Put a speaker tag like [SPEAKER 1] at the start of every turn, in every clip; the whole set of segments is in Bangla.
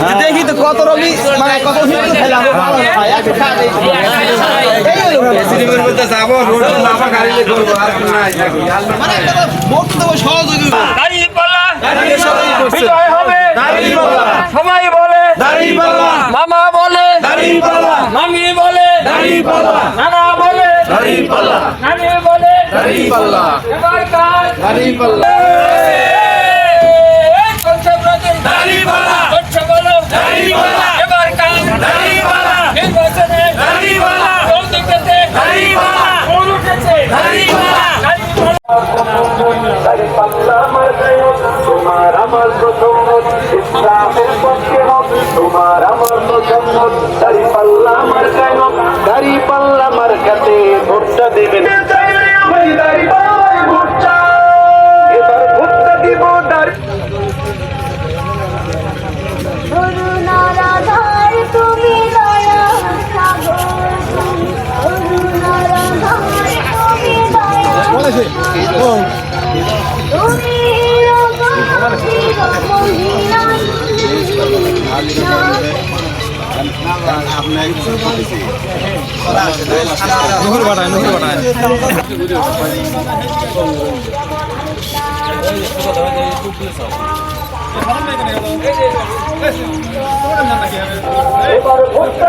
[SPEAKER 1] দেখি তো কত রবি মানে কত মানে
[SPEAKER 2] দাঁড়িয়ে
[SPEAKER 3] সবাই
[SPEAKER 2] বলে। মামা বলে। মামি বলে। নানা বলে। নানি বলে। এবার কাজ
[SPEAKER 3] দাঁড়িয়ে পাল্লা।
[SPEAKER 2] এই করছে ব্রাজিল।
[SPEAKER 3] দাঁড়িয়ে পাল্লা।
[SPEAKER 2] করছে বলো।
[SPEAKER 3] দাঁড়িয়ে পাল্লা।
[SPEAKER 2] এবার কাজ।
[SPEAKER 3] দাঁড়িয়ে পাল্লা।
[SPEAKER 2] নির্বাচনে।
[SPEAKER 3] দাঁড়িয়ে পাল্লা।
[SPEAKER 2] কোন দিকেতে?
[SPEAKER 3] দাঁড়িয়ে পাল্লা।
[SPEAKER 2] কোন উঠেছে?
[SPEAKER 3] দাঁড়িয়ে পাল্লা।
[SPEAKER 2] দাঁড়িয়ে পাল্লা।
[SPEAKER 4] তোমার আমার প্রথম ইসলামের পক্ষে হোক তোমার আমার প্রথম দাড়ি পাল্লা আমার কেন দাড়ি পাল্লা আমার কাছে, ভোটটা দেবেন। দাড়ি পাল্লায় ভোটটা
[SPEAKER 5] দয়া তুমি রঘুপতির মহিলা
[SPEAKER 4] এবার ভোটটা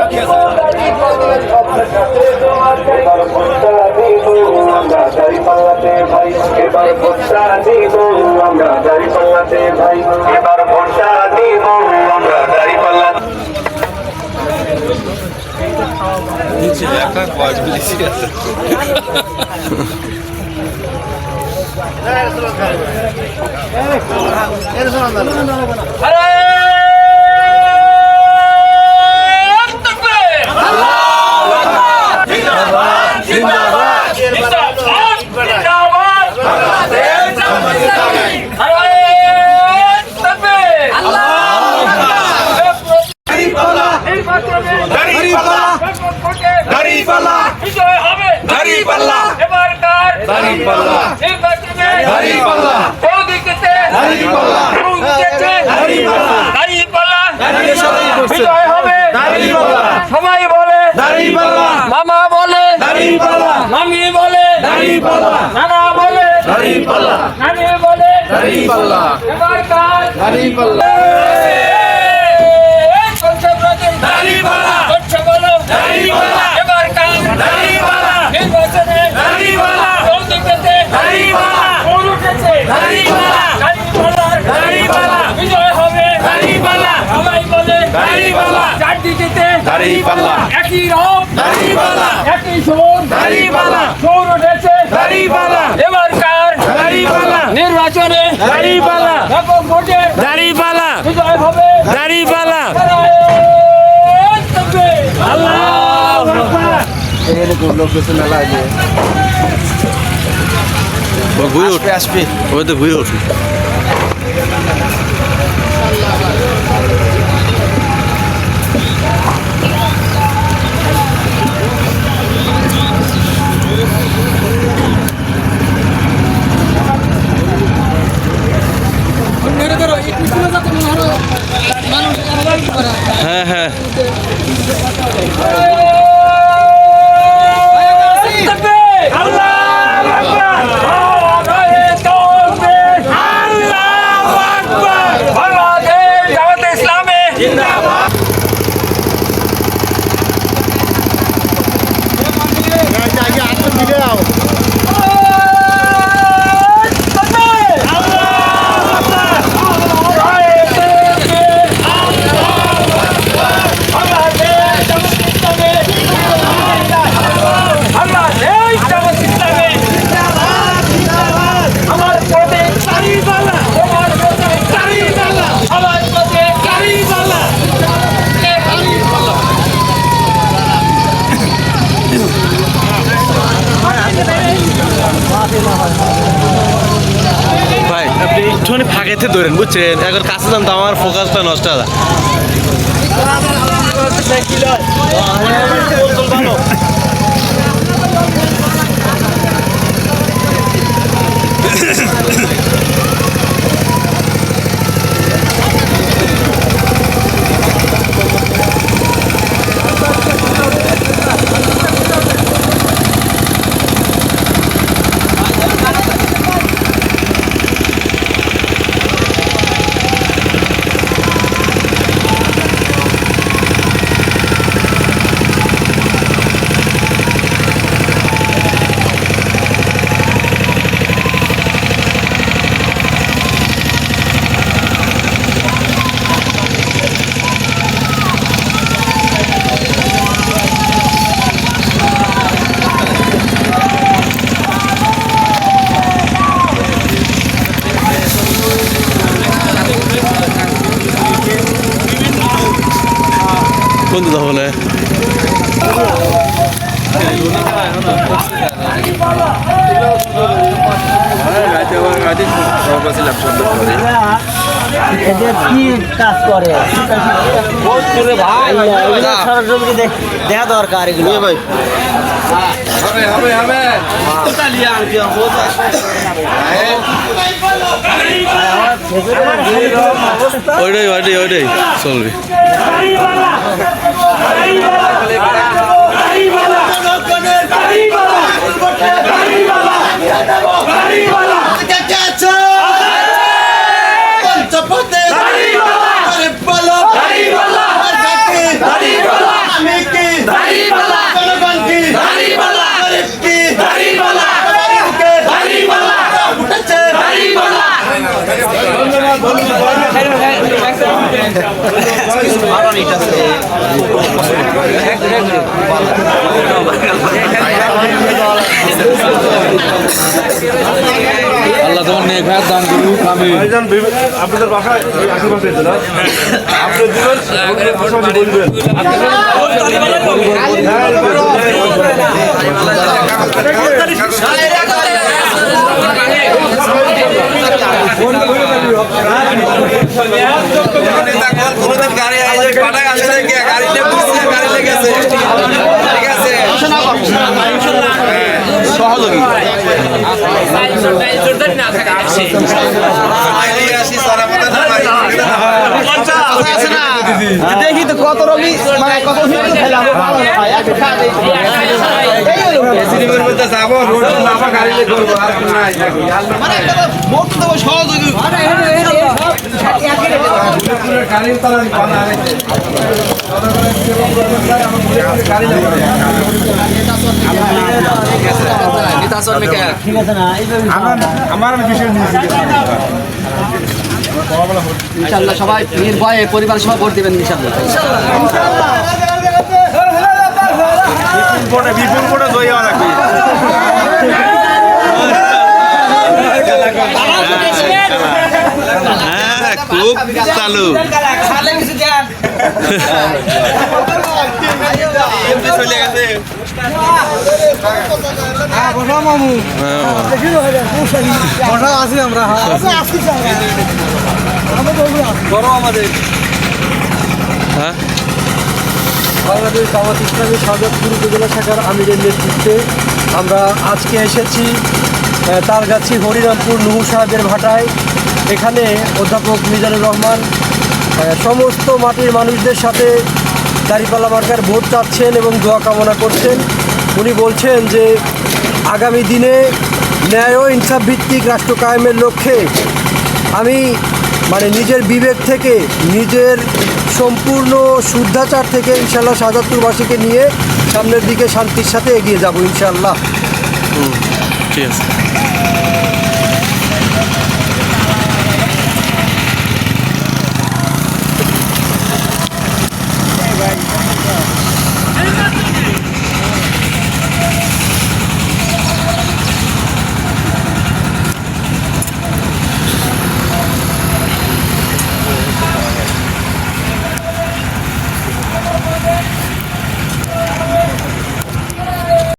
[SPEAKER 4] এবার ভোটটা দিব আমরা দাড়ি পাল্লাতে ভাই এবার ভোটটা দিব আমরা দাড়ি পাল্লাতে
[SPEAKER 2] আরে তাকবীর! জিন্দাবাদ! জিন্দাবাদ! আরে তাকবীর! নির্বাচনে
[SPEAKER 3] দাঁড়িয়ে পাল্লা।
[SPEAKER 2] ভোটে
[SPEAKER 3] দাঁড়িয়ে পাল্লা।
[SPEAKER 2] বিজয় হবে
[SPEAKER 3] দাঁড়িয়ে পাল্লা।
[SPEAKER 2] এবার কার
[SPEAKER 3] দাঁড়িয়ে পাল্লা।
[SPEAKER 2] নির্বাচনে
[SPEAKER 3] দাঁড়িয়ে পাল্লা।
[SPEAKER 2] কোন দিকেতে
[SPEAKER 3] দাঁড়িয়ে পাল্লা।
[SPEAKER 2] কোন দিকেতে
[SPEAKER 3] দাঁড়িয়ে পাল্লা।
[SPEAKER 2] দাঁড়িয়ে পাল্লা
[SPEAKER 3] দাঁড়িয়ে সবাই
[SPEAKER 2] বলে। মামা বলে। মামি বলে। নানা বলে নানি বলে এবার কাজ
[SPEAKER 3] দাঁড়িয়ে পাল্লা।
[SPEAKER 2] এই করছে ব্রাজিল।
[SPEAKER 3] দাঁড়িয়ে পাল্লা।
[SPEAKER 2] করছে বলো।
[SPEAKER 3] দাঁড়িয়ে পাল্লা।
[SPEAKER 2] এবার কাজ।
[SPEAKER 3] দাঁড়িয়ে পাল্লা।
[SPEAKER 2] নির্বাচনে।
[SPEAKER 3] দাঁড়িয়ে পাল্লা।
[SPEAKER 2] কোন দিকেতে?
[SPEAKER 3] দাঁড়িয়ে পাল্লা।
[SPEAKER 2] কোন উঠেছে?
[SPEAKER 3] দাঁড়িয়ে পাল্লা।
[SPEAKER 2] দাঁড়িয়ে পাল্লার।
[SPEAKER 3] দাঁড়িয়ে পাল্লা।
[SPEAKER 2] বিজয় হবে।
[SPEAKER 3] দাঁড়িয়ে পাল্লা।
[SPEAKER 2] সবাই বলে।
[SPEAKER 3] দাঁড়িয়ে পাল্লা। দাঁড়িয়ে
[SPEAKER 2] একই রং।
[SPEAKER 3] দাঁড়িয়ে
[SPEAKER 2] একই সুর।
[SPEAKER 3] দাঁড়িয়ে
[SPEAKER 2] সুর উঠেছে।
[SPEAKER 3] দাঁড়িয়ে
[SPEAKER 2] এবার কার?
[SPEAKER 3] দাঁড়িয়ে
[SPEAKER 2] নির্বাচনে।
[SPEAKER 3] দাঁড়িয়ে
[SPEAKER 2] ব্যাপক ভোটে
[SPEAKER 3] দাঁড়িয়ে
[SPEAKER 2] বিজয় হবে।
[SPEAKER 3] দাঁড়িয়ে পাল্লা।
[SPEAKER 2] আল্লাহ
[SPEAKER 1] আসবে আসবে।
[SPEAKER 6] ওই তো ঘুরে উঠি হ্যাঁ হ্যাঁ
[SPEAKER 2] আমার পথে দাঁড়িয়ে পালা তোমার পথে দাঁড়িয়ে পালা আমার পথে দাঁড়িয়ে পালা
[SPEAKER 6] ভাই আপনি ফাঁকেতে ধরেন বুঝছেন? এখন কাছে যান তো আমার ফোকাসটা নষ্ট হয়
[SPEAKER 1] দিদা বলে
[SPEAKER 7] এদের কি কাজ করে সরজমিনে দেখা দরকার এগুলো ভাই
[SPEAKER 6] হবে হবে হবে
[SPEAKER 1] ওইটাই ওইটাই ওইটাই চলবে।
[SPEAKER 6] আল্লাহ তোমার দান করুক আমি
[SPEAKER 8] আপনাদের বাসায় আশেপাশে আছে না? আপনি দিবেন পাশাপাশি বলবেন
[SPEAKER 6] কোনোদিন গাড়ি পাঠায় আসে নাকি বুঝছে ঠিক আছে
[SPEAKER 4] সহযোগী। না দেখি তো কত রবি মানে কত খেলাম মানে
[SPEAKER 8] আমার আমি বিষয়
[SPEAKER 7] ইনশাল্লাহ সবাই নির্ভয়ে পরিবার সবাই ভোট দেবেন ইনশাল্লাহ
[SPEAKER 8] কোটে বিপুল কোটে জয় হওয়া লাগবে।
[SPEAKER 1] খুব চালু
[SPEAKER 6] চলে। গেছে
[SPEAKER 1] হ্যাঁ
[SPEAKER 9] বাংলাদেশ দাওয়াত ইসলামী সাজাদপুর উপজেলা শাখার আমিরের নেতৃত্বে আমরা আজকে এসেছি তার তালগাছি হরিরামপুর নুহু সাহেবের ভাটায়। এখানে অধ্যাপক মিজানুর রহমান সমস্ত মাটির মানুষদের সাথে দাঁড়িপাল্লা মার্কার ভোট চাচ্ছেন এবং দোয়া কামনা করছেন। উনি বলছেন যে, আগামী দিনে ন্যায় ও ইনসাফ ভিত্তিক রাষ্ট্র কায়েমের লক্ষ্যে আমি মানে নিজের বিবেক থেকে, নিজের সম্পূর্ণ শুদ্ধাচার থেকে ইনশাল্লাহ শাহজাদপুরবাসীকে নিয়ে সামনের দিকে শান্তির সাথে এগিয়ে যাব ইনশাল্লাহ।
[SPEAKER 1] ঠিক আছে।